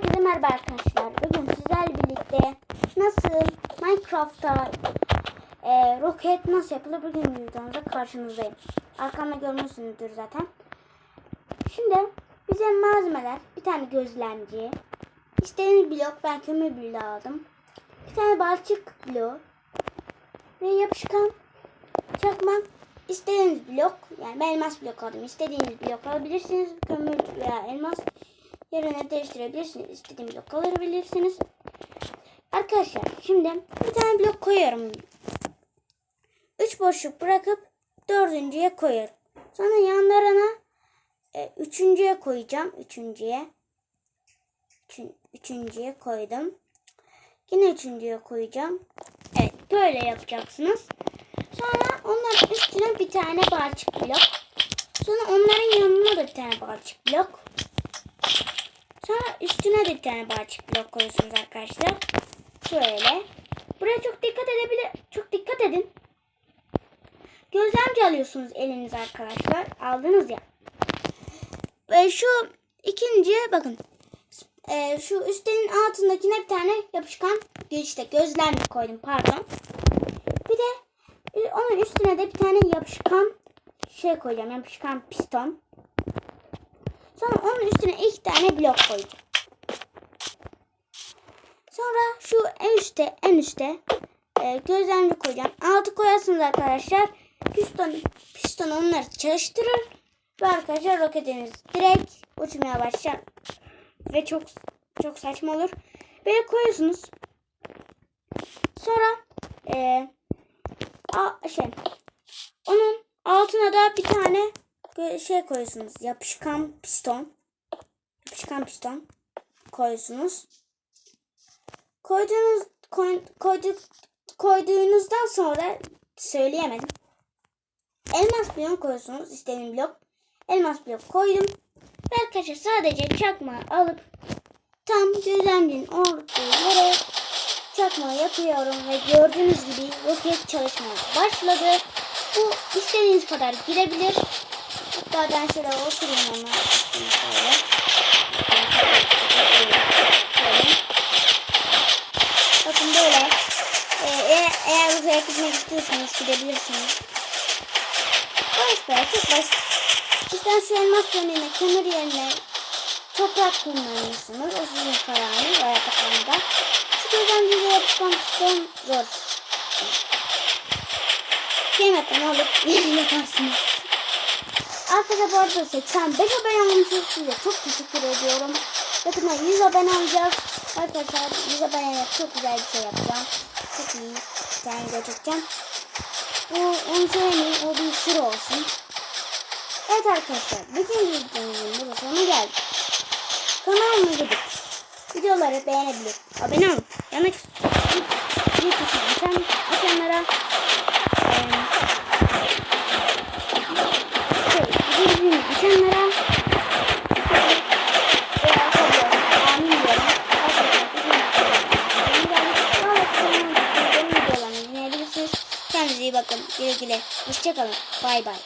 Herkese merhaba arkadaşlar. Bugün sizlerle birlikte nasıl Minecraft'ta e, roket nasıl yapılır bugün videomuzda karşınızdayım. Arkamda görmüşsünüzdür zaten. Şimdi bize malzemeler bir tane gözlemci, istediğiniz blok ben kömür bloğu aldım. Bir tane balçık bloğu ve yapışkan çakmak istediğiniz blok yani ben elmas blok aldım. İstediğiniz blok alabilirsiniz. Kömür veya elmas yerine değiştirebilirsiniz. İstediğim blok alabilirsiniz. Arkadaşlar şimdi bir tane blok koyuyorum. Üç boşluk bırakıp dördüncüye koyuyorum. Sonra yanlarına e, üçüncüye koyacağım. Üçüncüye. Üçün, üçüncüye koydum. Yine üçüncüye koyacağım. Evet böyle yapacaksınız. Sonra onların üstüne bir tane balçık blok. Sonra onların yanına da bir tane balçık blok. Sonra üstüne de bir tane balçık blok koyuyorsunuz arkadaşlar. Şöyle. Buraya çok dikkat edebilir. Çok dikkat edin. Gözlemci alıyorsunuz elinize arkadaşlar. Aldınız ya. Ve şu ikinciye bakın. Ee, şu üstlerin altındakine bir tane yapışkan işte gözlemci koydum pardon. Bir de e, onun üstüne de bir tane yapışkan şey koyacağım. Yapışkan piston. Sonra onun üstüne iki tane blok koyacağım. Sonra şu en üstte en üstte e, gözlemci koyacağım. Altı koyarsınız arkadaşlar. Piston, piston onları çalıştırır. Ve arkadaşlar roketiniz direkt uçmaya başlar. Ve çok çok saçma olur. Böyle koyuyorsunuz. Sonra e, a, şey onun altına da bir tane şey koyuyorsunuz. Yapışkan piston. Yapışkan piston koyuyorsunuz. Koyduğunuz koy, koyduk, koyduğunuzdan sonra söyleyemedim. Elmas blok koyuyorsunuz. istediğim blok. Elmas blok koydum. Ve arkadaşlar sadece çakmağı alıp tam gözlemcinin olduğu yere çakmağı yapıyorum ve gördüğünüz gibi roket çalışmaya başladı. Bu istediğiniz kadar girebilir. Hatta ben şöyle oturayım ona. Şöyle. Bakın böyle. Ee, eğer, eğer uzaya gitmek istiyorsanız gidebilirsiniz. Basit be, çok basit. Şu elmas yerine, kömür yerine toprak kullanırsınız. O sizin kararınız hayatta kalmada. Şu gözlemciyle yapışkan piston zor. Kıymetten alıp yaparsınız. Arkadaşlar bu arada 85 abone olmuşsunuz. Size çok teşekkür ediyorum. Yakında 100 abone olacağız. Arkadaşlar 100 abone çok güzel bir şey yapacağım. Çok iyi. Bir tane çekeceğim. Bu onu söylemeyeyim. O bir sır olsun. Evet arkadaşlar. Bütün videomuzun burada sonuna geldik. Kanalıma gidip videoları beğenebilir. Abone olup yanık bir tuşuna açan, açanlara Güle güle. Hoşçakalın. Bay bay.